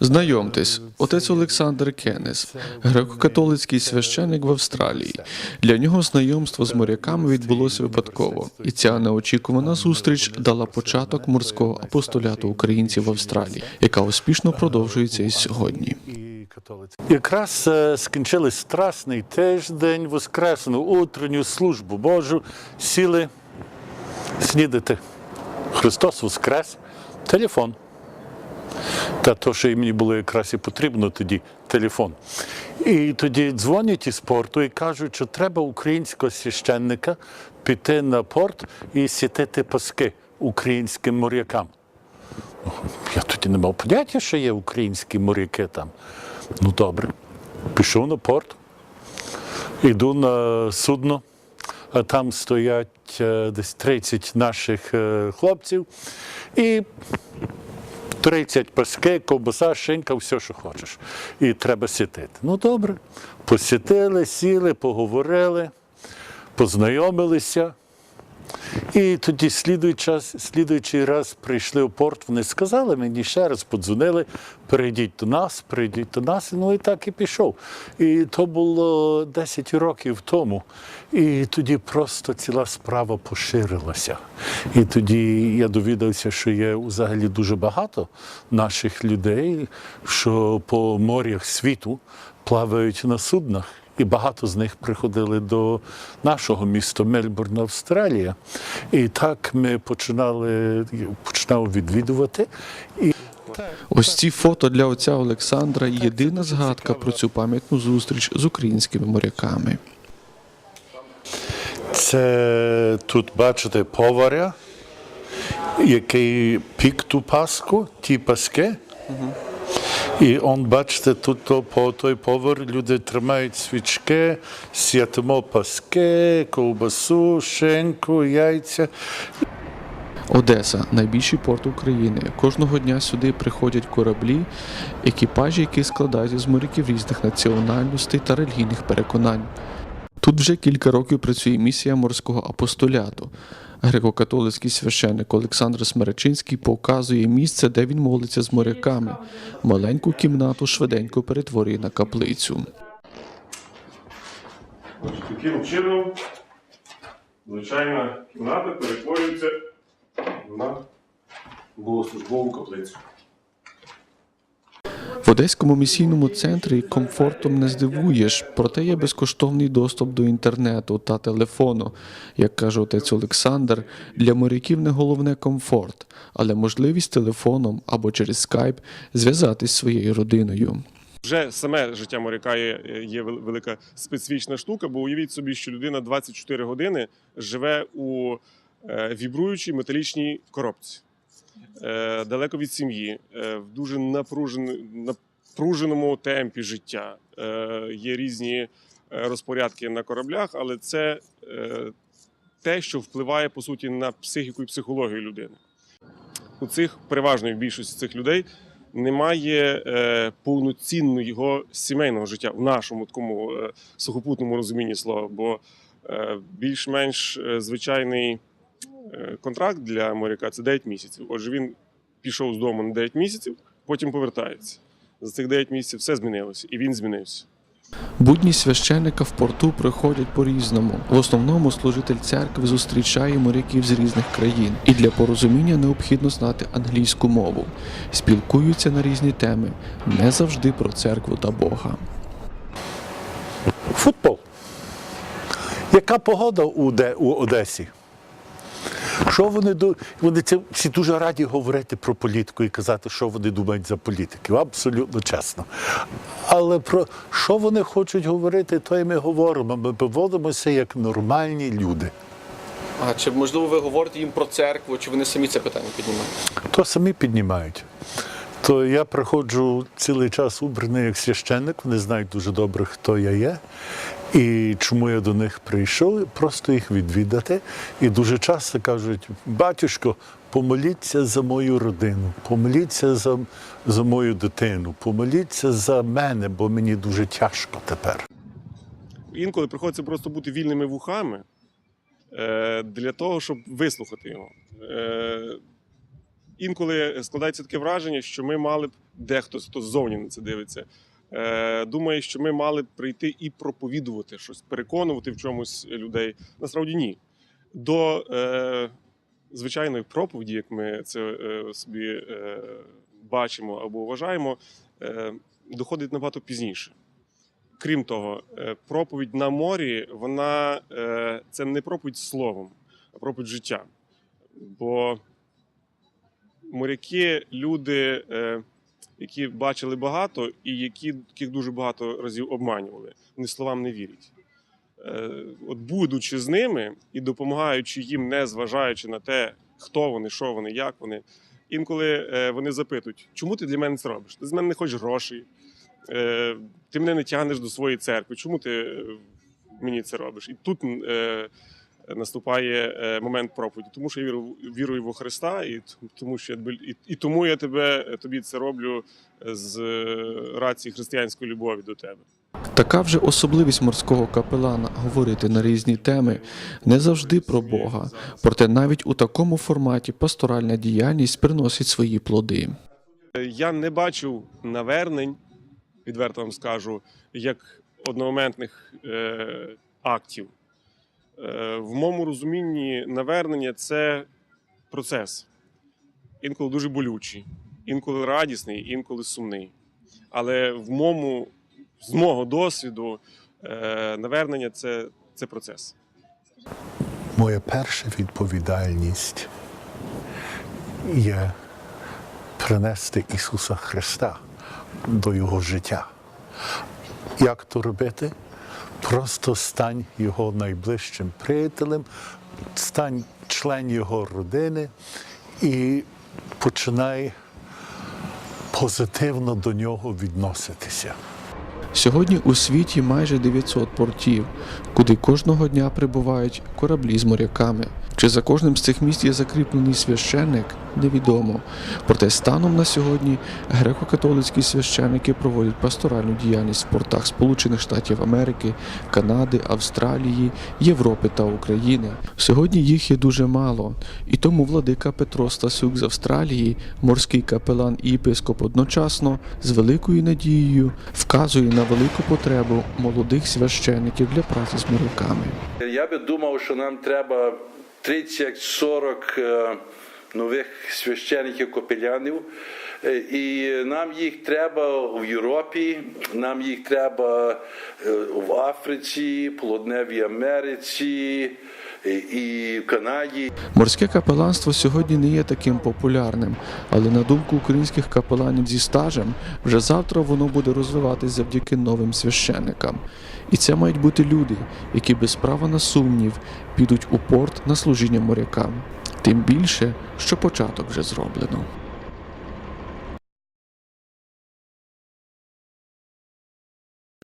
Знайомтесь, отець Олександр Кенес, греко-католицький священик в Австралії. Для нього знайомство з моряками відбулося випадково, і ця неочікувана зустріч дала початок морського апостоляту українців в Австралії, яка успішно продовжується і сьогодні. Якраз е, скінчили страсний тиждень, воскресну утренню службу Божу, сіли снідати. Христос воскрес, телефон. Та то, що мені було якраз і потрібно тоді телефон. І тоді дзвонять із порту і кажуть, що треба українського священника піти на порт і сітити паски українським морякам. Я тоді не мав поняття, що є українські моряки там. Ну добре. Пішов на порт, йду на судно, а там стоять е, десь 30 наших е, хлопців і 30 паски, ковбаса, шинка, все, що хочеш. І треба сітити. Ну добре. Посітили, сіли, поговорили, познайомилися. І тоді слідуючий, час, слідуючий раз прийшли в порт, вони сказали мені ще раз, подзвонили, перейдіть до нас, перейдіть до нас. Ну і так і пішов. І то було 10 років тому. І тоді просто ціла справа поширилася. І тоді я довідався, що є взагалі дуже багато наших людей, що по морях світу плавають на суднах. І багато з них приходили до нашого міста Мельбурн, Австралія. І так ми починали починав відвідувати. І Ось ці фото для отця Олександра єдина згадка про цю пам'ятну зустріч з українськими моряками. це тут бачите поваря, який пік ту паску, ті паски. І он, бачите, тут то, по той повар люди тримають свічки, святимо паски, ковбасу, шинку, яйця. Одеса найбільший порт України. Кожного дня сюди приходять кораблі, екіпажі, які складаються з моряків різних національностей та релігійних переконань. Тут вже кілька років працює місія морського апостоляту. Греко-католицький священник Олександр Смеречинський показує місце, де він молиться з моряками. Маленьку кімнату швиденько перетворює на каплицю. Таким чином звичайна кімната перетворюється на богослужбову каплицю. В Одеському місійному центрі комфортом не здивуєш, проте є безкоштовний доступ до інтернету та телефону. Як каже отець Олександр, для моряків не головне комфорт, але можливість телефоном або через скайп зв'язатись зі своєю родиною. Вже саме життя моряка є, є велика специфічна штука, бо уявіть собі, що людина 24 години живе у е, вібруючій металічній коробці, далеко від сім'ї, е, в дуже напружен- напруженому темпі життя. Е, Є різні е, розпорядки на кораблях, але це е, те, що впливає по суті на психіку і психологію людини. У цих переважної більшості цих людей немає е, повноцінного сімейного життя в нашому такому е, сухопутному розумінні слова. Бо е, більш-менш е, звичайний е, контракт для моряка це 9 місяців. Отже, він пішов з дому на 9 місяців, потім повертається. За цих 9 місяців все змінилося, і він змінився. Будні священника в порту проходять по-різному. В основному служитель церкви зустрічає моряків з різних країн, і для порозуміння необхідно знати англійську мову. Спілкуються на різні теми, не завжди про церкву та Бога. Футбол. Яка погода у, Де, у Одесі? Що вони ду- вони це всі дуже раді говорити про політику і казати, що вони думають за політиків, абсолютно чесно. Але про що вони хочуть говорити, то і ми говоримо. Ми поводимося як нормальні люди. А чи можливо ви говорите їм про церкву, чи вони самі це питання піднімають? То самі піднімають. То я приходжу цілий час убраний як священник, вони знають дуже добре, хто я є. І чому я до них прийшов, просто їх відвідати. І дуже часто кажуть: батюшко, помоліться за мою родину, помоліться за, за мою дитину, помоліться за мене, бо мені дуже тяжко тепер. Інколи приходиться просто бути вільними вухами е, для того, щоб вислухати його. Е, інколи складається таке враження, що ми мали б дехто хто ззовні на це дивиться. Е, думає, що ми мали б прийти і проповідувати щось, переконувати в чомусь людей. Насправді ні. До е, звичайної проповіді, як ми це е, собі бачимо або вважаємо, доходить набагато пізніше. Крім того, проповідь на морі, вона це не проповідь словом, а проповідь життя. Бо моряки люди, які бачили багато і які, яких дуже багато разів обманювали, вони словам не вірять. Е, От будучи з ними і допомагаючи їм, не зважаючи на те, хто вони, що вони, як вони. Інколи е, вони запитують, чому ти для мене це робиш? Ти з мене не хочеш грошей, е, ти мене не тягнеш до своєї церкви. Чому ти мені це робиш? І тут наступає е, момент проповіді, тому що я вірю, вірую в Христа, і тому що я і, і тому я тебе тобі це роблю з е, рації християнської любові до тебе. Така вже особливість морського капелана говорити на різні теми не завжди про Бога, проте навіть у такому форматі пасторальна діяльність приносить свої плоди. Я не бачив навернень, відверто вам скажу, як одномоментних е, актів. Е, в моєму розумінні навернення це процес. Інколи дуже болючий, інколи радісний, інколи сумний. Але в моєму, з мого досвіду, е, навернення це, це процес. Моя перша відповідальність є принести Ісуса Христа до Його життя. Як то робити? Просто стань Його найближчим приятелем, стань член Його родини і починай позитивно до нього відноситися. Сьогодні у світі майже 900 портів, куди кожного дня прибувають кораблі з моряками. Чи за кожним з цих міст є закріплений священник, невідомо. Проте станом на сьогодні греко-католицькі священники проводять пасторальну діяльність в портах Сполучених Штатів Америки, Канади, Австралії, Європи та України. Сьогодні їх є дуже мало, і тому владика Петро Стасюк з Австралії, морський капелан і єпископ одночасно з великою надією вказує на велику потребу молодих священиків для праці з моряками. Я би думав, що нам треба 30-40 е, нових священиків капелянів. Е, І нам їх треба в Європі, нам їх треба е, в Африці, Полудневій Америці е, і в Канаді. Морське капеланство сьогодні не є таким популярним, але на думку українських капеланів зі стажем, вже завтра воно буде розвиватись завдяки новим священникам. І це мають бути люди, які без права на сумнів підуть у порт на служіння морякам. Тим більше, що початок вже зроблено.